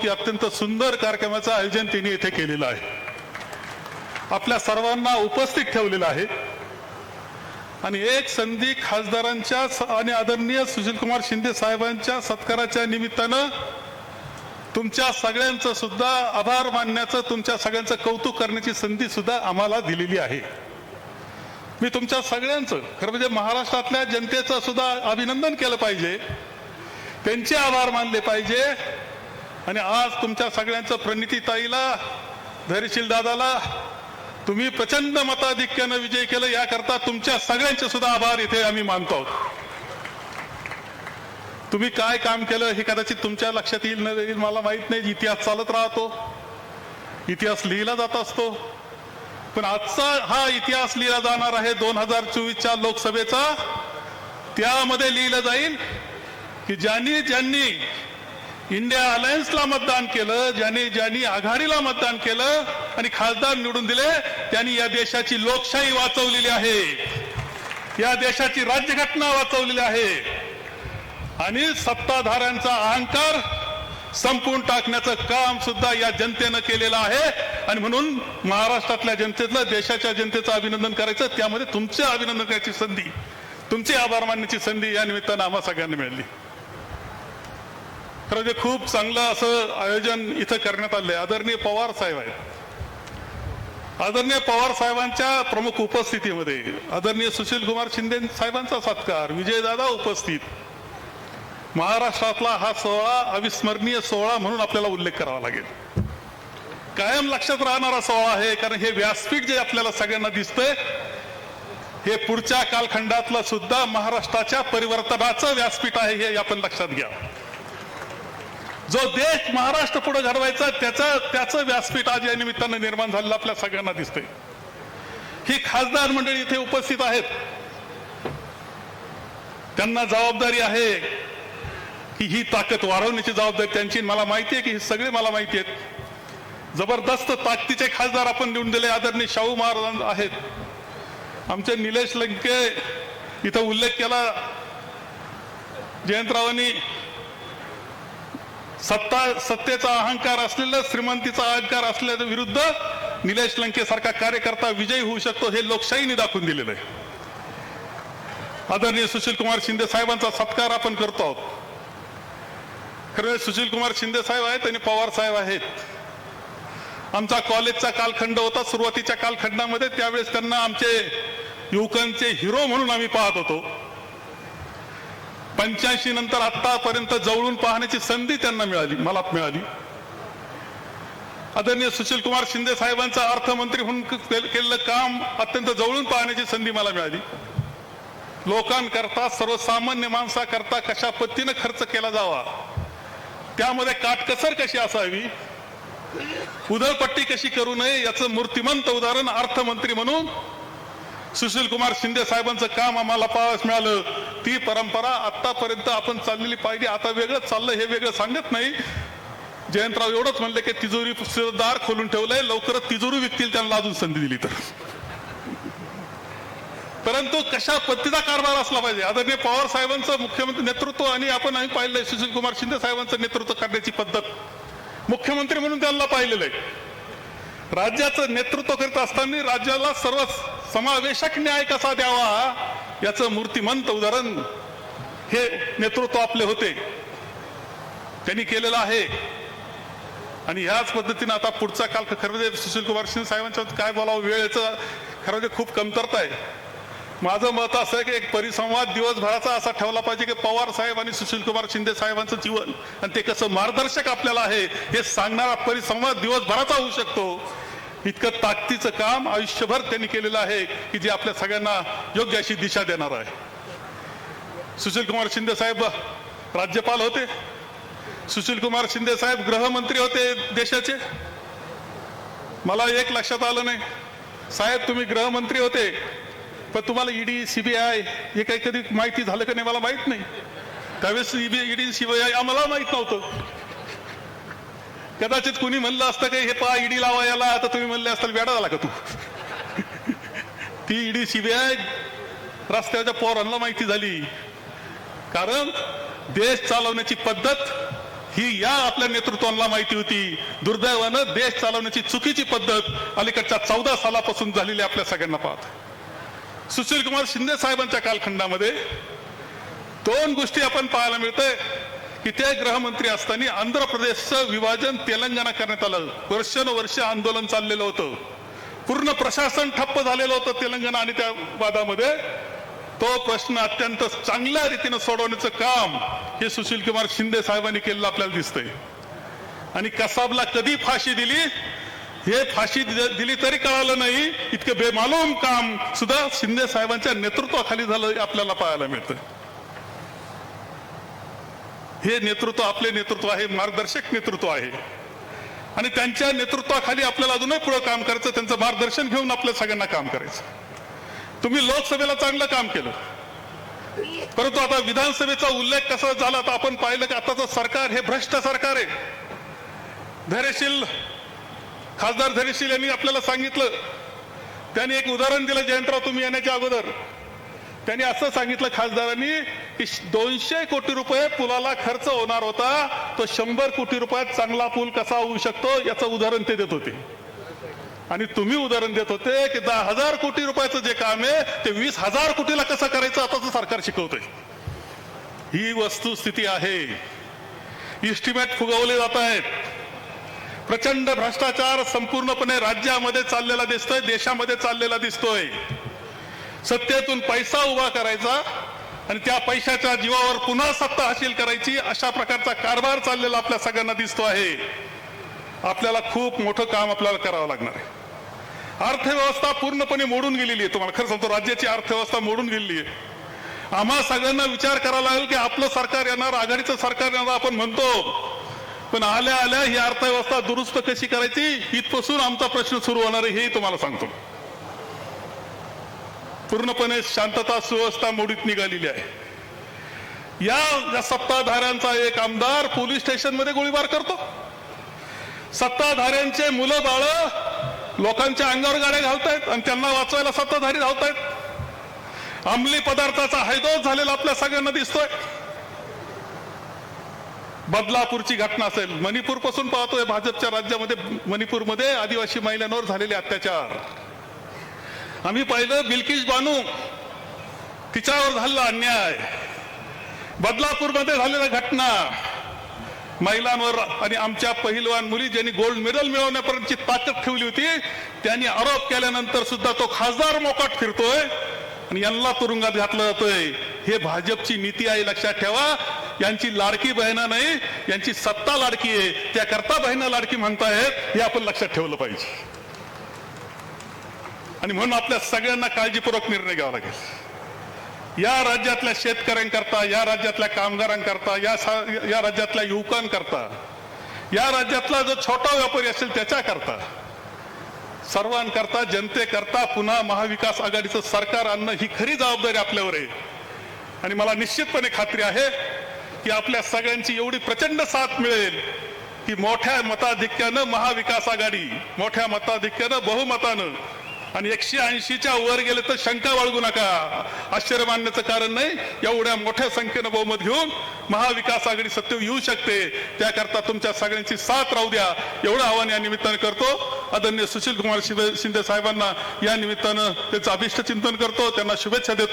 की अत्यंत सुंदर कार्यक्रमाचं आयोजन त्यांनी येथे केलेलं आहे. आपल्या सर्वांना उपस्थित ठेवलेलं आहे. आणि एक संधी खासदारांच्या आणि आदरणीय सुशीलकुमार शिंदे साहेबांच्या सत्काराच्या निमित्तानं तुमच्या सगळ्यांचं सुद्धा आभार मानण्याचं तुमच्या सगळ्यांचं कौतुक करण्याची संधी सुद्धा आम्हाला दिलेली आहे. मी तुमच्या सगळ्यांचं खरं म्हणजे महाराष्ट्रातल्या जनतेचं सुद्धा अभिनंदन केलं पाहिजे. त्यांचे आभार मानले पाहिजे. आणि आज तुमच्या सगळ्यांचं प्रणिती ताईला धैर्यशील दादाला तुम्ही प्रचंड मताधिक्यानं विजय केलं याकरता तुमच्या सगळ्यांचे सुद्धा आभार इथे आम्ही मानतो आहोत. तुम्ही काय काम केलं हे कदाचित तुमच्या लक्षात येईल न येईल मला माहीत नाही. इतिहास चालत राहतो. इतिहास लिहिला जात असतो. पण आजचा हा इतिहास लिहिला जाणार आहे दोन हजार चोवीसच्या लोकसभेचा. त्यामध्ये लिहिलं जाईल की ज्यांनी ज्यांनी इंडिया अलायन्सला मतदान केलं ज्यांनी ज्यांनी आघाडीला मतदान केलं आणि खासदार निवडून दिले त्यांनी या देशाची लोकशाही वाचवलेली आहे. या देशाची राज्यघटना वाचवलेली आहे. आणि सत्ताधाऱ्यांचा अहंकार संपून टाकण्याचं काम सुद्धा या जनतेनं केलेलं आहे. आणि म्हणून महाराष्ट्रातल्या जनतेतलं देशाच्या जनतेचं अभिनंदन करायचं. त्यामध्ये तुमचे अभिनंदन करायची संधी तुमचे आभार मानण्याची संधी या निमित्तानं आम्हा सगळ्यांना मिळाली. खरं म्हणजे खूप चांगलं असं आयोजन इथं करण्यात आलंय. आदरणीय पवार साहेब आहेत. आदरणीय पवार साहेबांच्या प्रमुख उपस्थितीमध्ये आदरणीय सुशील कुमार शिंदे साहेबांचा सत्कार विजयदादा उपस्थित. महाराष्ट्रातला हा सोहळा अविस्मरणीय सोहळा म्हणून आपल्याला उल्लेख करावा लागेल. कायम लक्षात राहणारा सोहळा आहे कारण हे व्यासपीठ जे आपल्याला सगळ्यांना दिसतंय हे पुढच्या कालखंडातलं सुद्धा महाराष्ट्राच्या परिवर्तनाचं व्यासपीठ आहे हे आपण लक्षात घ्या. जो देश महाराष्ट्र पुढे घडवायचा त्याचं त्याचं व्यासपीठ आज या निमित्तानं निर्माण झालेलं आपल्या सगळ्यांना दिसतंय. ही खासदार मंडळी इथे उपस्थित आहेत. त्यांना जबाबदारी आहे की ही ताकद वाढवण्याची जबाबदारी त्यांची. मला माहिती आहे की हे सगळे मला माहिती आहेत. जबरदस्त ताकदीचे खासदार आपण निवडून दिले. आदरणीय शाहू महाराज आहेत. आमचे निलेश लंके इथं उल्लेख केला. जयंतरावांनी सत्ता सत्तेचा अहंकार असलेलं श्रीमंतीचा अहंकार असलेल्या विरुद्ध निलेश लंकेसारखा कार्यकर्ता विजयी होऊ शकतो हे लोकशाहीने दाखवून दिलेलं आहे. आदरणीय सुशील कुमार शिंदे साहेबांचा सत्कार आपण करतो आहोत. खरं सुशील कुमार शिंदे साहेब आहेत आणि पवार साहेब आहेत. आमचा कॉलेजचा कालखंड होता सुरुवातीच्या कालखंडामध्ये त्यावेळेस त्यांना आमचे युवकांचे हिरो म्हणून आम्ही पाहत होतो. पंच्याऐंशी नंतर आतापर्यंत जवळून पाहण्याची संधी त्यांना मिळाली मला मिळाली. आदरणीय सुशील कुमार शिंदे साहेबांचा अर्थमंत्री म्हणून केलेलं काम अत्यंत जवळून पाहण्याची संधी मला मिळाली. लोकांकरता सर्वसामान्य माणसाकरता कशा पद्धतीनं खर्च केला जावा त्यामध्ये काटकसर कशी असावी उधळपट्टी कशी करू नये याचं मूर्तिमंत उदाहरण अर्थमंत्री म्हणून सुशील कुमार शिंदे साहेबांचं काम आम्हाला पाहावयास मिळालं. ती परंपरा आतापर्यंत आपण चाललेली पाहिजे आता वेगळं चाललं हे वेगळं सांगत नाही. जयंतराव एवढंच म्हणलं की तिजोरी दार खोलून ठेवलंय लवकरच तिजोरी विकतील त्यांना अजून संधी दिली तर. परंतु कशा पद्धतीचा कारभार असला पाहिजे? आदरणीय पवार साहेबांचं मुख्यमंत्री नेतृत्व आणि आपण आम्ही पाहिलंय सुशील कुमार शिंदे साहेबांचं नेतृत्व करण्याची पद्धत. मुख्यमंत्री म्हणून त्यांना पाहिलेलं आहे. राज्याचं नेतृत्व करीत असताना राज्याला सर्व समावेशक न्याय कसा द्यावा? याचं मूर्तिमंत उदाहरण हे नेतृत्व आपले होते. त्यांनी केलेलं आहे. आणि ह्याच पद्धतीनं आता पुढचा काल खरं सुशील कुमार शिंदे साहेबांच्या काय बोलावं वेळेचं खरं म्हणजे खूप कमतरता आहे. माझं मत असं आहे की एक परिसंवाद दिवसभराचा असा ठेवला पाहिजे की पवार साहेब आणि सुशील कुमार शिंदे साहेबांचं जीवन. आणि ते कसं मार्गदर्शक आपल्याला आहे हे सांगणारा परिसंवाद दिवसभराचा होऊ शकतो. इतकं ताकदीचं काम आयुष्यभर त्यांनी केलेलं आहे की जे आपल्या सगळ्यांना योग्य अशी दिशा देणार आहे. सुशील कुमार शिंदे साहेब राज्यपाल होते. सुशील कुमार शिंदे साहेब गृहमंत्री होते देशाचे. मला एक लक्षात आलं नाही. साहेब तुम्ही गृहमंत्री होते पण तुम्हाला ईडी सीबीआय हे काही कधी माहिती झालं का नाही मला माहीत नाही. त्यावेळेस ईडी सीबीआय आम्हाला माहीत नव्हतं. कदाचित कुणी म्हणलं असतं की हे पहा ईडी लावा याला आता तुम्ही म्हणले असताल वेडा झाला का तू? ती ईडी सीबीआय रस्त्याच्या पोरांना माहिती झाली. कारण देश चालवण्याची पद्धत ही या आपल्या नेतृत्वाला माहिती होती. दुर्दैवानं देश चालवण्याची चुकीची पद्धत अलीकडच्या चौदा सालापासून झालेली आपल्या सगळ्यांना पाहत. सुशील कुमार शिंदे साहेबांच्या कालखंडामध्ये दोन गोष्टी आपण पाहायला मिळतंय. की गृहमंत्री असताना आंध्र प्रदेशचं विभाजन तेलंगणा करण्यात आलं. वर्षानुवर्ष आंदोलन चाललेलं होतं. पूर्ण प्रशासन ठप्प झालेलं होतं तेलंगणा आणि त्या वादामध्ये. तो प्रश्न अत्यंत चांगल्या रीतीनं सोडवण्याचं काम हे सुशील कुमार शिंदे साहेबांनी केलेलं आपल्याला दिसतंय. आणि कसाबला कधी फाशी दिली? हे फाशी दि- दिली तरी कळालं नाही. इतकं बेमालूम काम सुद्धा शिंदे साहेबांच्या नेतृत्वाखाली झालं आपल्याला पाहायला मिळतं हे नेतृत्व आपले नेतृत्व आहे मार्गदर्शक नेतृत्व आहे. आणि त्यांच्या नेतृत्वाखाली आपल्याला अजूनही पुढे काम करायचं त्यांचं मार्गदर्शन घेऊन आपल्या सगळ्यांना काम करायचं. तुम्ही लोकसभेला चांगलं काम केलं. परंतु आता विधानसभेचा उल्लेख कसा झाला तर आपण पाहिलं की आताचं सरकार हे भ्रष्ट सरकार आहे. धैर्यशील खासदार धैर्यशील यांनी आपल्याला सांगितलं. त्यांनी एक उदाहरण दिलं जयंतराव तुम्ही येण्याच्या अगोदर. त्यांनी असं सांगितलं खासदारांनी दोनशे कोटी रुपये पुलाला खर्च होणार होता. तो शंभर कोटी रुपयात चांगला पूल कसा होऊ शकतो याचं उदाहरण ते देत होते. आणि तुम्ही उदाहरण देत होते की दहा हजार कोटी रुपयाचं जे काम आहे ते वीस हजार कोटीला कसं करायचं आताचं सरकार शिकवतंय. ही वस्तुस्थिती आहे. इस्टिमेट फुगवले जात आहेत. प्रचंड भ्रष्टाचार संपूर्णपणे राज्यामध्ये चाललेला दिसतोय देशामध्ये चाललेला दिसतोय. सत्तेतून पैसा उभा करायचा आणि त्या पैशाच्या जीवावर पुन्हा सत्ता हासिल करायची अशा प्रकारचा कारभार चाललेला आपल्या सगळ्यांना दिसतो आहे. आपल्याला खूप मोठं काम आपल्याला करावं लागणार आहे. अर्थव्यवस्था पूर्णपणे मोडून गेलेली आहे. तुम्हाला खरं सांगतो राज्याची अर्थव्यवस्था मोडून गेलेली आहे. आम्हा सगळ्यांना विचार करावा लागेल की आपलं सरकार येणार आघाडीचं सरकार येणार आपण म्हणतो. पण आल्या आल्या ही अर्थव्यवस्था दुरुस्त कशी करायची? इथपासून आमचा प्रश्न सुरू होणार आहे हेही तुम्हाला सांगतो. पूर्णपणे शांतता सुव्यवस्था मोडीत निघालेली आहे. या या सत्ताधाऱ्यांचा एक आमदार पोलीस स्टेशनमध्ये गोळीबार करतो. सत्ताधाऱ्यांचे मुलं बाळ लोकांच्या अंगावर गाड्या घालतायत आणि त्यांना वाचवायला सत्ताधारी धावतायत. अंमली पदार्थाचा हैदोस झालेला आपल्या सगळ्यांना दिसतोय. बदलापूरची घटना असेल मणिपूरपासून पाहतोय भाजपच्या राज्यामध्ये मणिपूरमध्ये आदिवासी महिलांवर झालेले अत्याचार. आम्ही पाहिलं बिल्किश बानू तिच्यावर झालेला अन्याय. बदलापूरमध्ये झालेल्या घटना. महिलांवर आणि आमच्या पहिलवान मुली ज्यांनी गोल्ड मेडल मिळवण्यापर्यंतची ताकद ठेवली होती त्यांनी आरोप केल्यानंतर सुद्धा तो खासदार मोकाट फिरतोय आणि यांना तुरुंगात घातलं जातोय. हे भाजपची नीती आहे लक्षात ठेवा. यांची लाडकी बहिणा नाही यांची सत्ता लाडकी आहे. त्याकरता बहिणा लाडकी म्हणतायत हे आपण लक्षात ठेवलं पाहिजे. आणि म्हणून आपल्या सगळ्यांना काळजीपूर्वक निर्णय घ्यावा लागेल. या राज्यातल्या शेतकऱ्यांकरता या राज्यातल्या कामगारांकरता या सा- या राज्यातल्या युवकांकरता या राज्यातला जो छोटा व्यापारी असेल त्याच्याकरता सर्वांकरता जनतेकरता पुन्हा महाविकास आघाडीचं सरकार आणणं ही खरी जबाबदारी आपल्यावर आहे. आणि मला निश्चितपणे खात्री आहे की आपल्या सगळ्यांची एवढी प्रचंड साथ मिळेल की मोठ्या मताधिक्यानं महाविकास आघाडी मोठ्या मताधिक्यानं बहुमतानं आणि एकशे ऐंशीच्या वर गेले तर शंका बाळगू नका. आश्चर्य मानण्याचं कारण नाही एवढ्या मोठ्या संख्येनं बहुमत घेऊन महाविकास आघाडी सत्य येऊ शकते. त्याकरता तुमच्या सगळ्यांची साथ राहू द्या. एवढं आव्हान या निमित्तानं करतो. आदरणीय सुशील कुमार शिंदे साहेबांना या निमित्तानं त्यांचं अभिष्ट चिंतन करतो. त्यांना शुभेच्छा देतो.